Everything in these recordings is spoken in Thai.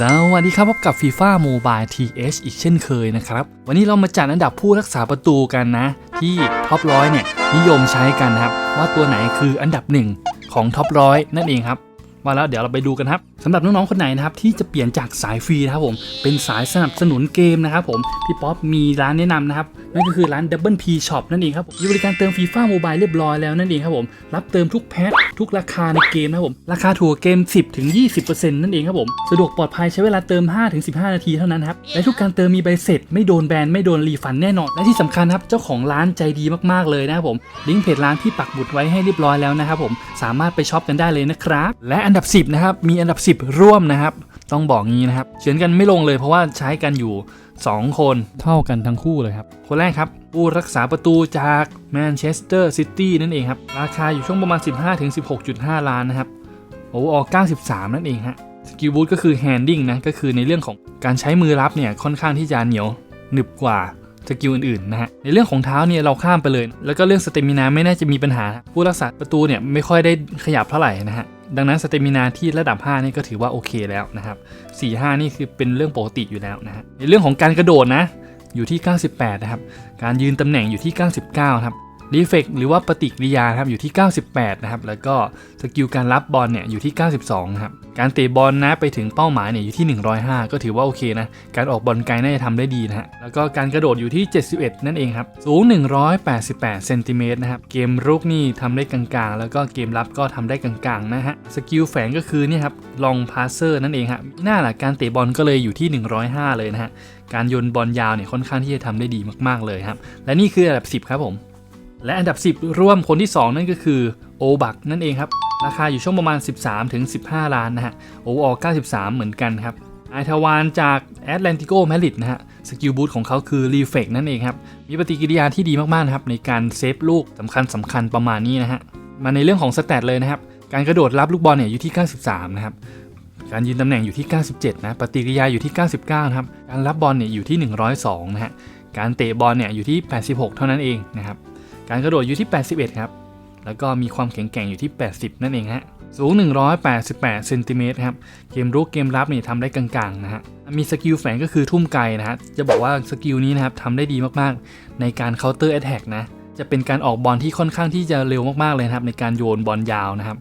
สวัสดีครับพบกับ FIFA Mobile TH อีกเช่นเคยนะครับ วันนี้เรามาจัดอันดับผู้รักษาประตูกันนะ ที่ท็อปร้อยเนี่ยนิยมใช้กันนะครับ ว่าตัวไหนคืออันดับหนึ่งของท็อปร้อยนั่นเองครับมาแล้วเดี๋ยวเราไปดูกันครับสำหรับน้องๆคนไหนนะครับที่จะเปลี่ยนจากสายฟรีนะครับผมเป็นสายสนับสนุนเกมนะครับผมพี่ป๊อปมีร้านแนะนำนะครับ นั่นก็คือร้าน Double P Shop นั่นเองครับมีบริการเติม FIFA Mobile เรียบร้อยแล้วนั่นเองครับผมรับเติมทุกแพ็คทุกราคาในเกมนะครับผมราคาถูกกว่าเกม 10ถึง20%นั่นเองครับผมสะดวกปลอดภัยใช้เวลาเติม5ถึง15 นาทีเท่านั้นครับและทุกการเติมมีใบเสร็จ ไม่โดนแบนไม่โดนรีฟันแน่นอน และที่สำคัญครับเจ้าของร้านใจดีมากๆเลยนะครับผมลิงก์เพจร้านที่ปักหมุดไว้ให้เรียบร้อยแล้วนะครับผมสามารถไปช็อปกันได้เลยนะครับและอันดับ 10นะครับมีอันดับ 10 ร่วมนะครับต้องบอกงี้นะครับเฉือนกันไม่ลงเลยเพราะว่าใช้กันอยู่ 2 คนเท่ากันทั้งคู่เลยครับ คนแรกครับ ผู้รักษาประตูจากแมนเชสเตอร์ซิตี้นั่นเองครับ ราคาอยู่ช่วงประมาณ 15-16.5 ล้านนะครับ โอ้ออก93 นั่นเองฮะสกิลบูทก็คือแฮนดิ้งนะก็คือในเรื่องของการใช้มือรับเนี่ยค่อนข้างที่จะเหนียวหนึบกว่าสกิลอื่นๆนะฮะในเรื่องของเท้าเนี่ยเราข้ามไปเลย แล้วก็เรื่องสเตมินาไม่น่าจะมีปัญหา ผู้รักษาประตูเนี่ยไม่ค่อยได้ขยับเท่าไหร่นะฮะ ดังนั้นสเตมินาที่ระดับ 5 นี่ก็ถือว่าโอเคแล้วนะครับ4 5 นี่คือเป็นเรื่องปกติอยู่แล้วนะฮะในเรื่องของการกระโดดนะอยู่ที่ 98 นะครับ การยืนตำแหน่งอยู่ที่ 99 ครับ รีเฟกหรือว่าปฏิกิริยาครับอยู่ที่ 98 นะครับ แล้วก็สกิลการรับบอลเนี่ยอยู่ที่ 92 ครับ การเตะบอลนะไปถึงเป้าหมายเนี่ยอยู่ที่ 105 ก็ถือว่าโอเคนะ การออกบอลไกลน่าจะทำได้ดีนะฮะ แล้วก็การกระโดดอยู่ที่ 71 นั่นเองครับ สูง 188 เซนติเมตรนะครับ เกมรุกนี่ทำได้กลางๆ แล้วก็เกมรับก็ทำได้กลางๆ นะฮะ สกิลแฝงก็คือเนี่ยครับ ลองพาสเซอร์นั่นเองครับหน้าหละการเตะบอลก็เลยอยู่ที่ 105 เลยนะฮะ การโยนบอลยาวเนี่ยค่อนข้างที่จะทำได้ดีมากๆเลยครับ และนี่คืออันดับ 10 ครับผม และอันดับ 10 ร่วมคนที่ 2 นั่นก็คือโอบักนั่นเองครับ ราคาอยู่ช่วงประมาณ 13ถึง15 ล้านนะฮะโอออก93 เหมือนกันครับไอทวานจากแอตแลนติโกแมริดนะฮะสกิลบูทของเขาคือรีเฟกนั่นเองครับ มีปฏิกิริยาที่ดีมากๆนะครับในการเซฟลูกสำคัญสำคัญประมาณนี้นะฮะมาในเรื่องของสแตทเลยนะครับ การกระโดดรับลูกบอลเนี่ยอยู่ที่ 93 นะครับ การยืนตำแหน่งอยู่ที่ 97 นะ ปฏิกิริยาอยู่ที่ 99 นะครับ การรับบอลเนี่ยอยู่ที่ 102 นะฮะ การเตะบอลเนี่ยอยู่ที่ 86 เท่านั้นเองนะครับ การกระโดดอยู่ที่ 81 ครับ แล้วก็มีความแข็งแกร่งอยู่ที่ 80 นั่นเองฮะ สูง 188 เซนติเมตรครับ เกมรุกเกมรับนี่ทำได้กลางๆนะฮะ มีสกิลแฝงก็คือทุ่มไกลนะฮะ จะบอกว่าสกิลนี้นะครับทำได้ดีมากๆ ในการเคาน์เตอร์แอตแทกนะ จะเป็นการออกบอลที่ค่อนข้างที่จะเร็วมากๆเลยนะครับในการโยนบอลยาวนะครับ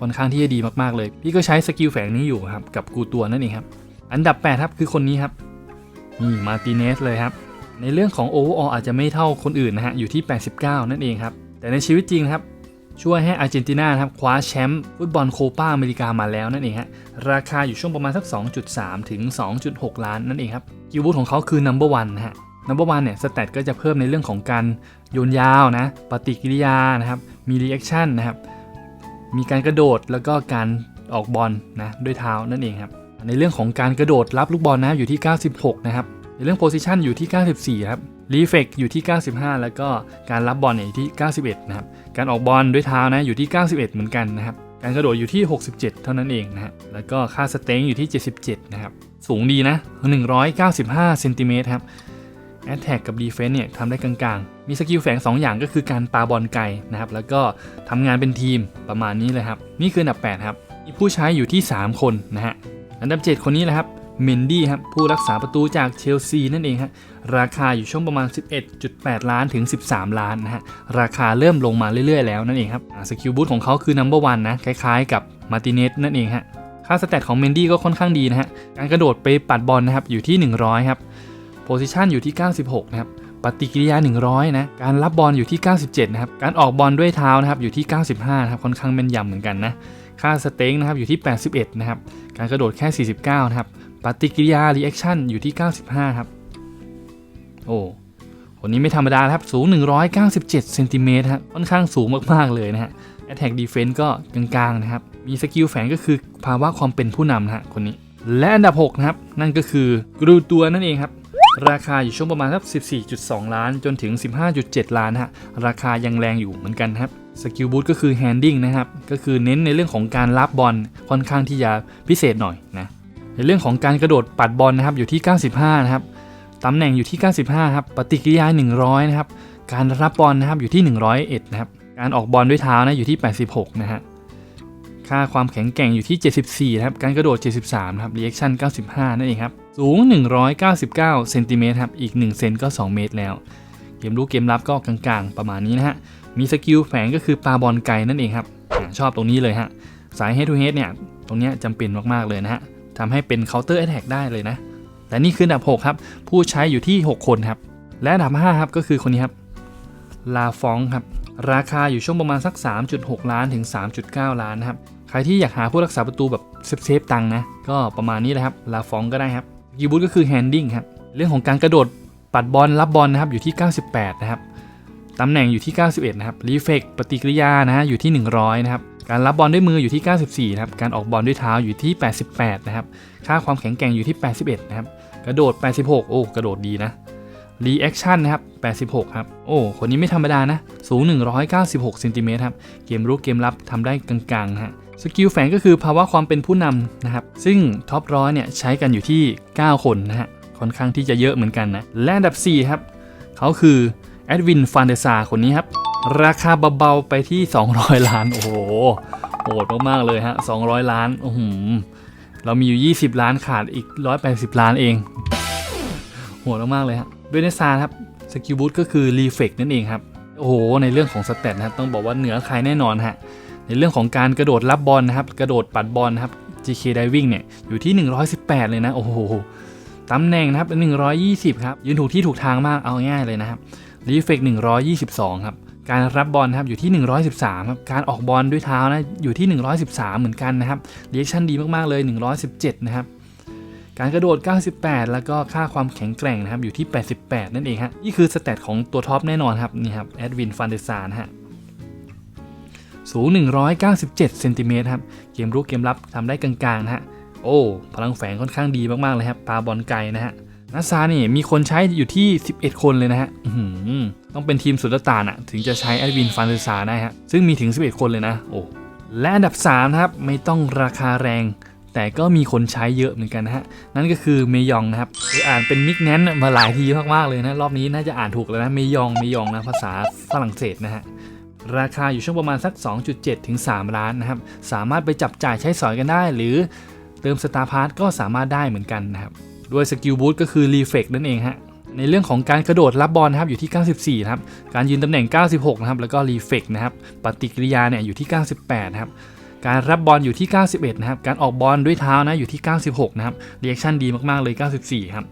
ค่อนข้างที่จะดีมากๆเลย พี่ก็ใช้สกิลแฝงนี้อยู่ครับกับกูตัวนั่นเองครับ อันดับ8ครับคือคนนี้ครับ นี่มาติเนสเลยครับ ในเรื่องของโอเวอร์ออาจจะไม่เท่าคนอื่นนะฮะ อยู่ที่ 89 นั่นเองครับ แต่ในชีวิตจริงนะครับ ช่วยให้อาร์เจนตินาครับคว้าแชมป์ฟุตบอลโคปาอเมริกามาแล้วนั่นเองฮะ ราคาอยู่ช่วงประมาณสัก 2.3 ถึง 2.6 ล้านนั่นเองครับ กิลบูทของเขาคือ number one นะฮะ number one เนี่ยสแตทก็จะเพิ่มในเรื่องของการโยนยาวนะ ปฏิกิริยานะครับ มีรีแอคชั่นนะครับ มีการกระโดดแล้วก็การออกบอลนะด้วยเท้านั่นเองครับ ในเรื่องของการกระโดดรับลูกบอลนะอยู่ที่ 96 นะครับ ในเรื่องโพซิชันอยู่ที่ 94 ครับรีเฟกอยู่ที่ 95 แล้วก็การรับบอลเนี่ยอยู่ที่ 91 นะครับ การออกบอลด้วยเท้านะอยู่ที่ 91 เหมือนกันนะครับ การกระโดดอยู่ที่ 67 เท่านั้นเองนะฮะ แล้วก็ค่าสเต็งอยู่ที่ 77 นะครับ สูงดีนะ 195 เซนติเมตรครับ แอตแทกกับดีเฟนส์เนี่ยทำได้กลางๆ มีสกิลแฝง 2 อย่างก็คือการปาบอลไกลนะครับ แล้วก็ทำงานเป็นทีมประมาณนี้เลยครับ นี่คืออันดับ 8 ครับ มีผู้ใช้อยู่ที่ 3 คนนะฮะ อันดับ 7 คนนี้แหละครับ เมนดี้ครับผู้รักษาประตูจากเชลซีนั่นเองฮะราคาอยู่ช่วงประมาณ 11.8 ล้านถึง 13 ล้านนะฮะราคาเริ่มลงมาเรื่อยๆ แล้วนั่นเองครับสกิลบูทของเขาคือ number one นะคล้ายๆ กับมาติเนสนั่นเองฮะค่าสแตทของเมนดี้ก็ค่อนข้างดีนะฮะการกระโดดไปปัดบอลนะครับอยู่ที่ 100 ครับโพซิชันอยู่ที่ 96 นะครับปฏิกิริยา 100 นะ การรับบอลอยู่ที่ 97 นะครับ การออกบอลด้วยเท้านะครับอยู่ที่ 95 นะครับ ค่อนข้างแม่นยำเหมือนกันนะ ค่าสเต็งนะครับอยู่ที่ 81 นะครับ การกระโดดแค่ 49 นะครับ ปฏิกิริยารีแอคชั่นอยู่ที่ 95 ครับ โอ้คนนี้ไม่ธรรมดาครับ สูง 197เซนติเมตรครับค่อนข้างสูงมาก ๆ เลยนะฮะ Attack Defense ก็กลาง ๆ นะครับ มีสกิลแฝงก็คือภาวะความเป็นผู้นำนะฮะคนนี้ และอันดับ 6 นะครับ นั่นก็คือกรูตัวนั่นเองครับ ราคาอยู่ช่วงประมาณสัก14.2 ล้านจนถึง 15.7 ล้านฮะ ราคายังแรงอยู่เหมือนกันครับสกิลบูทก็คือแฮนดิ้งนะครับ ก็คือเน้นในเรื่องของการรับบอลค่อนข้างที่จะพิเศษหน่อยนะ ในเรื่องของการกระโดดปัดบอลนะครับอยู่ที่ 95 นะครับตำแหน่งอยู่ที่ 95 ครับ ปฏิกิริยา 100 นะครับ การรับบอลนะครับอยู่ที่ 101 นะครับ การออกบอลด้วยเท้านะอยู่ที่ 86 นะฮะ ค่าความแข็งแกร่งอยู่ที่ 74 นะครับ การกระโดด 73 นะครับ reaction 95 นั่นเองครับ สูง 199 เซนติเมตรครับ อีก 1 เซนก็ 2 เมตรแล้ว เกมรู้เกมรับก็กลางๆ ประมาณนี้นะฮะ มีสกิลแฝงก็คือปาบอลไกลนั่นเองครับ ชอบตรงนี้เลยฮะ สาย head to head เนี่ย ตรงนี้จำเป็นมากๆเลยนะฮะ ทำให้เป็น counter attack ได้เลยนะแต่นี่คืออันดับ 6 ครับ ผู้ใช้อยู่ที่ 6 คนครับ และอันดับ 5 ครับก็คือคนนี้ครับ ลาฟองครับ ราคาอยู่ช่วงประมาณสัก 3.6 ล้านถึง 3.9 ล้านนะครับ ใครที่อยากหาผู้รักษาประตูแบบเซฟๆตังนะ ก็ประมาณนี้เลยครับ ลาฟองก็ได้ครับกิบูตก็คือแฮนดิ้งครับ เรื่องของการกระโดดปัดบอลรับบอลนะครับอยู่ที่ 98 นะครับ ตำแหน่งอยู่ที่ 91 นะครับ รีเฟกปฏิกิริยานะฮะอยู่ที่ 100 นะครับ การรับบอลด้วยมืออยู่ที่ 94 นะครับ การออกบอลด้วยเท้าอยู่ที่ 88 นะครับ ค่าความแข็งแกร่งอยู่ที่ 81 นะครับ กระโดด 86 โอ้ กระโดดดีนะ รีแอคชั่นนะครับ 86 ครับ โอ้ คนนี้ไม่ธรรมดานะ สูง 196เซนติเมตรครับ เกมรุกเกมรับทำได้กลางๆ ฮะ สกิลแฝงก็คือภาวะความเป็นผู้นำนะครับ ซึ่งท็อปร้อยเนี่ยใช้กันอยู่ที่ 9 คนนะฮะ ค่อนข้างที่จะเยอะเหมือนกันนะ และอันดับ 4 ครับ เขาคือแอดวินฟานเดซาคนนี้ครับ ราคาเบาๆไปที่ 200 ล้าน โอ้โหโหดมากๆเลยฮะ 200 ล้านโอ้โหเรามีอยู่ 20 ล้านขาดอีก 180 ล้านเองโหดมากๆเลยฮะด้วยเนซาครับสกิลบูทก็คือรีเฟกนั่นเองครับ โอ้โห ในเรื่องของสเตตนะต้องบอกว่าเหนือใครแน่นอนฮะในเรื่องของการกระโดดรับบอลนะครับ กระโดดปัดบอลนะครับ GK Diving เนี่ยอยู่ที่ 118 เลยนะ โอ้โหตำแหน่งนะครับ 120 ครับ ยืนถูกที่ถูกทางมากเอาง่ายๆเลยนะครับรีเฟก122 ครับ การรับบอลครับอยู่ที่ 113ครับการออกบอลด้วยเท้านะอยู่ที่ 113 เหมือนกันนะครับเรีแอคชั่นดีมากๆเลย 117 นะครับการกระโดด 98 แล้วก็ค่าความแข็งแกร่งนะครับอยู่ที่ 88 นั่นเองฮะนี่คือสเตตของตัวท็อปแน่นอนครับนี่ครับแอดวินฟันเดซานฮะสูง 197 เซนติเมตรครับเกมรุกเกมรับทำได้กลางๆนะฮะโอ้พลังแฝงค่อนข้างดีมากๆเลยครับปาบอลไกลนะฮะนัสซานี่มีคนใช้อยู่ที่ 11 คนเลยนะฮะ ต้องเป็นทีมสุดตานอะถึงจะใช้แอดวินฟันเดซาได้ฮะซึ่งมีถึง 11 คนเลยนะโอ้และอันดับ3นะครับไม่ต้องราคาแรง แต่ก็มีคนใช้เยอะเหมือนกันนะฮะนั่นก็คือเมยองนะครับคืออ่านเป็นมิกแนนมาหลายทีมากๆเลยนะรอบนี้น่าจะอ่านถูกแล้วนะเมยองเมยองนะภาษาฝรั่งเศสนะฮะราคาอยู่ช่วงประมาณสัก 2.7 ถึง 3 ล้านนะครับ สามารถไปจับจ่ายใช้สอยกันได้ หรือเติมสตาร์พาร์ทก็สามารถได้เหมือนกันนะครับ ด้วยสกิลบูทก็คือรีเฟกนั่นเองฮะ ในเรื่องของการกระโดดรับบอลนะครับอยู่ที่ 94นะครับการยืนตำแหน่ง 96นะครับแล้วก็รีเฟกนะครับปฏิกิริยาเนี่ยอยู่ที่ 98นะครับการรับบอลอยู่ที่ 91นะครับการออกบอลด้วยเท้านะอยู่ที่ 96นะครับเรีแอคชั่นดีมากๆเลย 94ครับ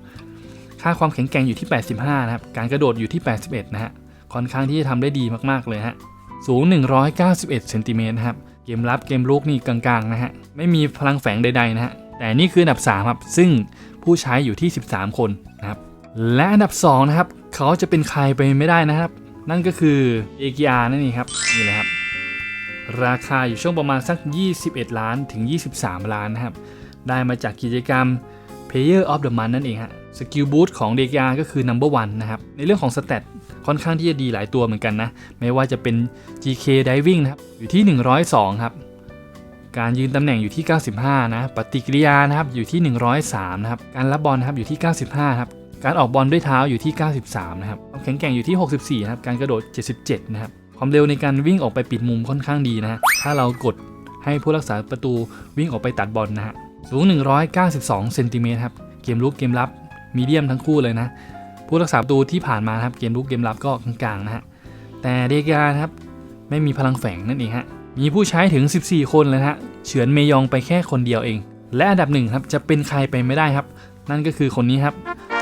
ค่าความแข็งแกร่งอยู่ที่ 85นะครับการกระโดดอยู่ที่ 81นะฮะค่อนข้างที่จะทำได้ดีมากๆเลยฮะสูง 191เซนติเมตรนะครับเกมรับเกมลุกนี่กลางๆนะฮะไม่มีพลังแฝงใดๆนะฮะแต่นี่คืออันดับ3ครับซึ่งผู้ใช้อยู่ที่ 13 คนนะครับ และอันดับ2นะครับเขาจะเป็นใครไปไม่ได้นะครับ นั่นก็คือเอ r นั่นเองครับนี่เลยครับ ราคาอยู่ช่วงประมาณสัก 21 ล้านถึง 23 ล้านนะครับ ได้มาจากกิจกรรม Player of the Month นั่นเองฮะสกิลบูทของเดกาก็คือ Number One นะครับ ในเรื่องของสเตตค่อนข้างที่จะดีหลายตัวเหมือนกันนะ ไม่ว่าจะเป็น GK Diving นะครับ อยู่ที่ 102 ครับ การยืนตำแหน่งอยู่ที่ 95 นะ ปฏิกิริยานะครับอยู่ที่ 103 นะครับ การรับบอลนะครับอยู่ที่ 95 ครับ การออกบอลด้วยเท้าอยู่ที่ 93 นะครับความแข็งแกร่งอยู่ที่ 64 นะครับ การกระโดด 77 นะครับ ความเร็วในการวิ่งออกไปปิดมุมค่อนข้างดีนะฮะ ถ้าเรากดให้ผู้รักษาประตูวิ่งออกไปตัดบอลนะฮะ สูง 192 เซนติเมตรครับ เกมลุกเกมรับมีเดียมทั้งคู่เลยนะ ผู้รักษาประตูที่ผ่านมาครับ เกมลุกเกมรับก็กลางๆนะฮะ แต่เดกานะครับไม่มีพลังแฝงนั่นเองฮะ มีผู้ใช้ถึง 14 คนเลยนะฮะ เฉือนเมยองไปแค่คนเดียวเอง และอันดับหนึ่งครับจะเป็นใครไปไม่ได้ครับ นั่นก็คือคนนี้ครับ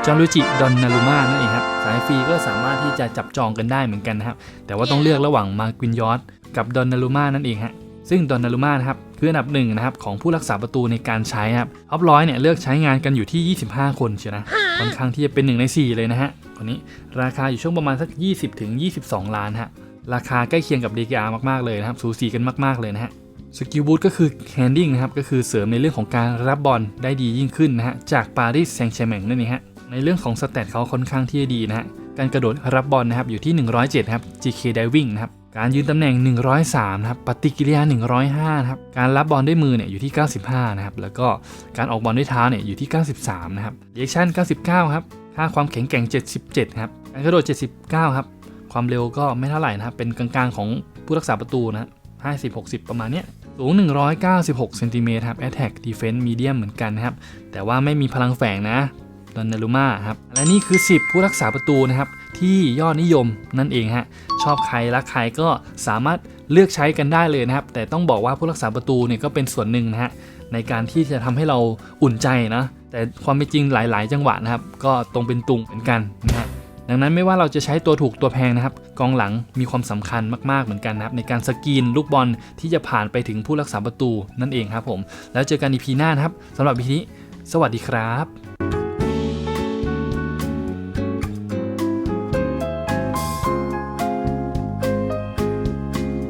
จอห์นลูจิดอนนารุมานั่นเองครับ สายฟรีก็สามารถที่จะจับจองกันได้เหมือนกันนะครับ แต่ว่าต้องเลือกระหว่างมากวินยอสกับดอนนารุมานั่นเองฮะซึ่งดอนนารุมานะครับคืออันดับหนึ่งนะครับของผู้รักษาประตูในการใช้ครับท็อปร้อยเนี่ยเลือกใช้งานกันอยู่ที่ 25 คนเชียวนะค่อนข้างที่จะเป็นหนึ่งใน 4 เลยนะฮะคนนี้ราคาอยู่ช่วงประมาณสัก 20ถึง22 ล้านฮะราคาใกล้เคียงกับ DKR มากๆเลยนะครับสูสีกันมากๆเลยนะฮะสกิลบูทก็คือแฮนดิ้งนะครับก็คือเสริมในเรื่องของการรับบอลได้ดียิ่งขึ้นนะฮะจากปารีสแซงต์แชร์แมงนั่นเองฮะ ในเรื่องของสเตตเขาค่อนข้างที่จะดีนะฮะ การกระโดดรับบอลนะครับอยู่ที่ 107ครับ GK Diving นะครับ การยืนตำแหน่ง 103นะครับ ปฏิกิริยา 105นะครับ การรับบอลด้วยมือเนี่ยอยู่ที่ 95นะครับ แล้วก็การออกบอลด้วยเท้าเนี่ยอยู่ที่ 93นะครับเรีแอคชั่น99ครับค่าความแข็งแกร่ง 77ครับ การกระโดด 79ครับ ความเร็วก็ไม่เท่าไหร่นะครับ เป็นกลางๆของผู้รักษาประตูนะ50 60 ประมาณเนี้ยสูง 196เซนติเมตรครับ Attack Defense Medium เหมือนกันนะครับ แต่ว่าไม่มีพลังแฝงนะ ดอนนารุมาครับและนี่คือ 10 ผู้รักษาประตูนะครับที่ยอดนิยมนั่นเองฮะชอบใครรักใครก็สามารถเลือกใช้กันได้เลยนะครับ แต่ต้องบอกว่าผู้รักษาประตูเนี่ยก็เป็นส่วนหนึ่งนะฮะในการที่จะทำให้เราอุ่นใจนะแต่ความเป็นจริงหลาย ๆ จังหวะนะครับก็ตรงเป็นตุงเหมือนกันนะฮะดังนั้นไม่ว่าเราจะใช้ตัวถูกตัวแพงนะครับ กองหลังมีความสำคัญมากๆเหมือนกันนะครับ ในการสกรีนลูกบอลที่จะผ่านไปถึงผู้รักษาประตูนั่นเองครับผม แล้วเจอกันอีพีหน้านะครับสำหรับอีพีนี้ สวัสดีครับ